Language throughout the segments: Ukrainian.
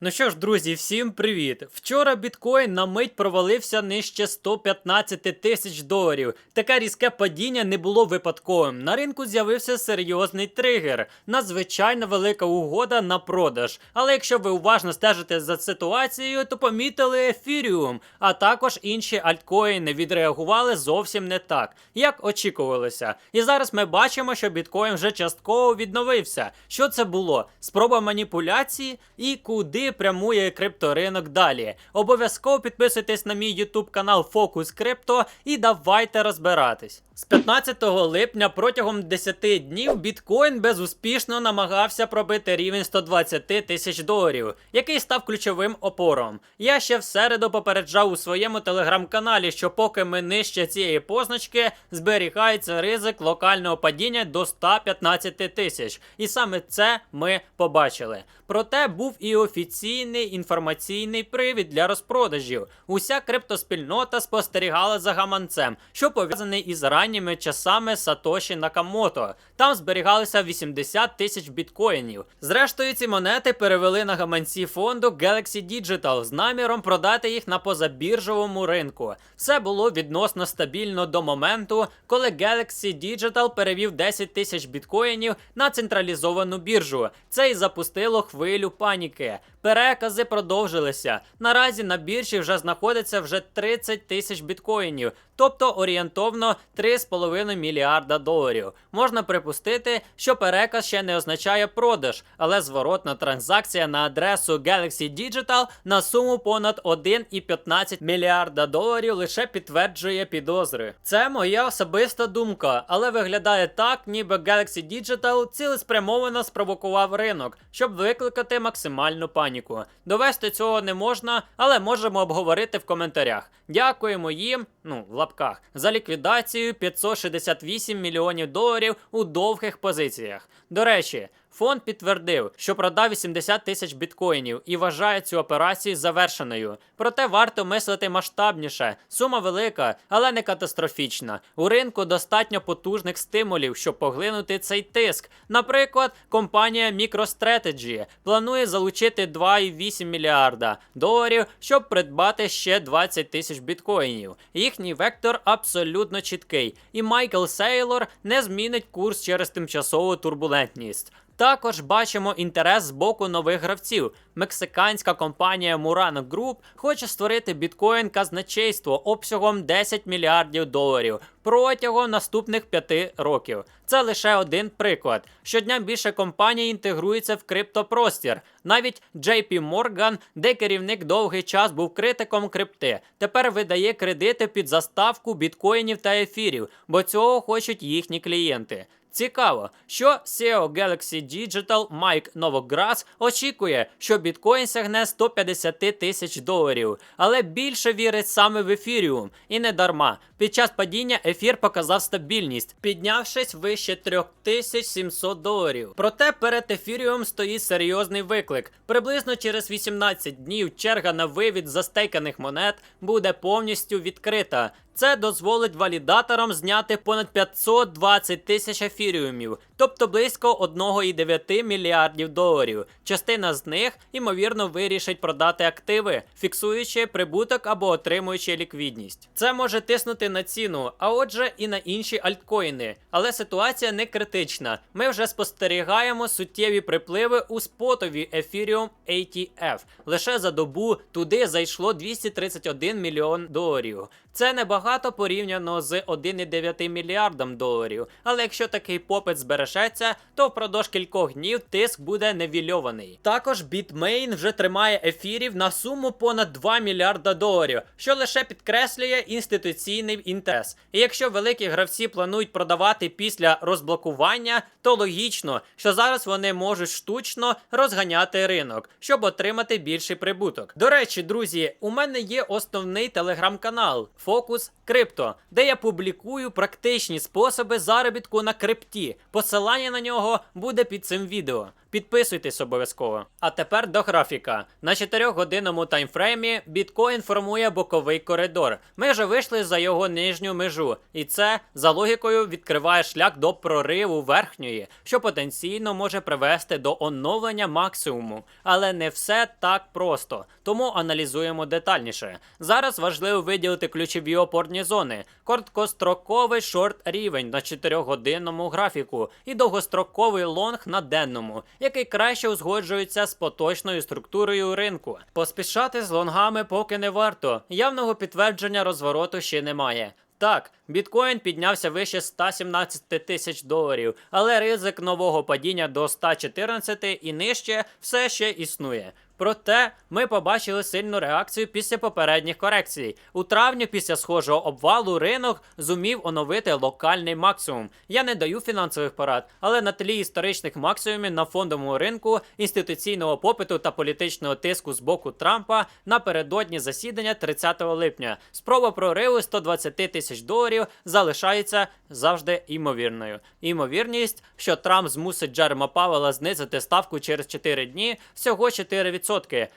Ну що ж, друзі, всім привіт! Вчора біткоін на мить провалився нижче 115 тисяч доларів. Таке різке падіння не було випадковим. На ринку з'явився серйозний тригер, надзвичайно велика угода на продаж. Але якщо ви уважно стежите за ситуацією, то помітили ефіріум, а також інші альткоїни відреагували зовсім не так, як очікувалося. І зараз ми бачимо, що біткоін вже частково відновився. Що це було? Спроба маніпуляції і куди прямує крипторинок далі. Обов'язково підписуйтесь на мій YouTube канал Focus Crypto і давайте розбиратись. З 15 липня протягом 10 днів біткоін безуспішно намагався пробити рівень 120 тисяч доларів, який став ключовим опором. Я ще в середу попереджав у своєму телеграм-каналі, що поки ми нижче цієї позначки, зберігається ризик локального падіння до 115 тисяч. І саме це ми побачили. Проте був і офіційний інформаційний привід для розпродажів. Уся криптоспільнота спостерігала за гаманцем, що пов'язаний із ранніми часами Сатоші Накамото. Там зберігалися 80 тисяч біткоїнів. Зрештою, ці монети перевели на гаманці фонду Galaxy Digital з наміром продати їх на позабіржовому ринку. Все було відносно стабільно до моменту, коли Galaxy Digital перевів 10 тисяч біткоїнів на централізовану біржу. Це і запустило хвилю паніки. Перекази продовжилися. Наразі на біржі вже знаходиться вже 30 тисяч біткоїнів, тобто орієнтовно 3,5 мільярда доларів. Можна припустити, що переказ ще не означає продаж, але зворотна транзакція на адресу Galaxy Digital на суму понад 1,15 мільярда доларів лише підтверджує підозри. Це моя особиста думка, але виглядає так, ніби Galaxy Digital цілеспрямовано спровокував ринок, щоб викликати максимальну паніку. Довести цього не можна, але можемо обговорити в коментарях. Дякуємо їм, ну лапках, за ліквідацію 568 мільйонів доларів у довгих позиціях. До речі. Фонд підтвердив, що продав 80 тисяч біткоїнів і вважає цю операцію завершеною. Проте варто мислити масштабніше. Сума велика, але не катастрофічна. У ринку достатньо потужних стимулів, щоб поглинути цей тиск. Наприклад, компанія MicroStrategy планує залучити 2,8 мільярда доларів, щоб придбати ще 20 тисяч біткоїнів. Їхній вектор абсолютно чіткий, і Майкл Сейлор не змінить курс через тимчасову турбулентність. Також бачимо інтерес з боку нових гравців. Мексиканська компанія Murano Group хоче створити біткоін казначейство обсягом 10 мільярдів доларів протягом наступних 5 років. Це лише один приклад. Щодня більше компаній інтегрується в криптопростір. Навіть JP Morgan, де керівник довгий час був критиком крипти, тепер видає кредити під заставку біткоїнів та ефірів, бо цього хочуть їхні клієнти. Цікаво, що CEO Galaxy Digital Майк Новограс очікує, що біткоін сягне 150 тисяч доларів, але більше вірить саме в ефіріум. І не дарма. Під час падіння ефір показав стабільність, піднявшись вище 3700 доларів. Проте перед ефіріум стоїть серйозний виклик. Приблизно через 18 днів черга на вивід застейканих монет буде повністю відкрита. Це дозволить валідаторам зняти понад 520 тисяч ефіріумів, тобто близько 1,9 мільярдів доларів. Частина з них, ймовірно, вирішить продати активи, фіксуючи прибуток або отримуючи ліквідність. Це може тиснути на ціну, а отже, і на інші альткоїни. Але ситуація не критична. Ми вже спостерігаємо суттєві припливи у спотові Ethereum ATF. Лише за добу туди зайшло 231 мільйон доларів. Це небагато порівняно з 1,9 мільярдом доларів. Але якщо такий попит збережеться, то впродовж кількох днів тиск буде невільований. Також Bitmain вже тримає ефірів на суму понад 2 мільярда доларів, що лише підкреслює інституційний інтерес. І якщо великі гравці планують продавати після розблокування, то логічно, що зараз вони можуть штучно розганяти ринок, щоб отримати більший прибуток. До речі, друзі, у мене є основний телеграм-канал Focus Крипто, де я публікую практичні способи заробітку на крипті. Посилання на нього буде під цим відео. Підписуйтесь обов'язково. А тепер до графіка. На 4-годинному таймфреймі біткоін формує боковий коридор. Ми вже вийшли за його нижню межу, і це за логікою відкриває шлях до прориву верхньої, що потенційно може привести до оновлення максимуму. Але не все так просто, тому аналізуємо детальніше. Зараз важливо виділити ключові опорні зони, короткостроковий шорт рівень на 4-годинному графіку і довгостроковий лонг на денному, який краще узгоджується з поточною структурою ринку. Поспішати з лонгами поки не варто. Явного підтвердження розвороту ще немає. Так, біткоін піднявся вище 117 тисяч доларів, але ризик нового падіння до 114 і нижче все ще існує. Проте ми побачили сильну реакцію після попередніх корекцій. У травні, після схожого обвалу, ринок зумів оновити локальний максимум. Я не даю фінансових порад, але на тлі історичних максимумів на фондовому ринку, інституційного попиту та політичного тиску з боку Трампа напередодні засідання 30 липня. Спроба прориву 120 тисяч доларів залишається завжди імовірною. Імовірність, що Трамп змусить Джерема Павела знизити ставку через 4 дні, всього 4%.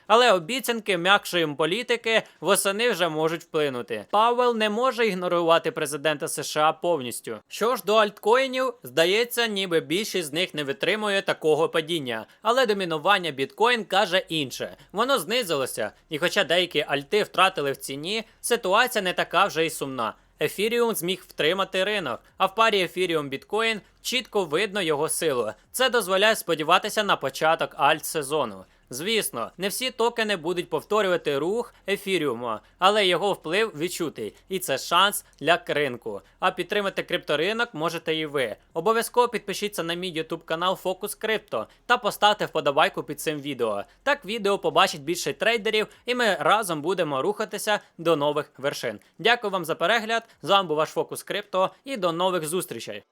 Але обіцянки м'якшої політики восени вже можуть вплинути. Павел не може ігнорувати президента США повністю. Що ж до альткоїнів, здається, ніби більшість з них не витримує такого падіння. Але домінування біткоін каже інше. Воно знизилося, і хоча деякі альти втратили в ціні, ситуація не така вже й сумна. Ефіріум зміг втримати ринок, а в парі ефіріум біткоін чітко видно його силу. Це дозволяє сподіватися на початок альт-сезону. Звісно, не всі токени будуть повторювати рух ефіріуму, але його вплив відчутий, і це шанс для ринку. А підтримати крипторинок можете і ви. Обов'язково підпишіться на мій YouTube канал Focus Crypto та поставте вподобайку під цим відео. Так відео побачить більше трейдерів, і ми разом будемо рухатися до нових вершин. Дякую вам за перегляд. З вами був ваш Focus Crypto і до нових зустрічей.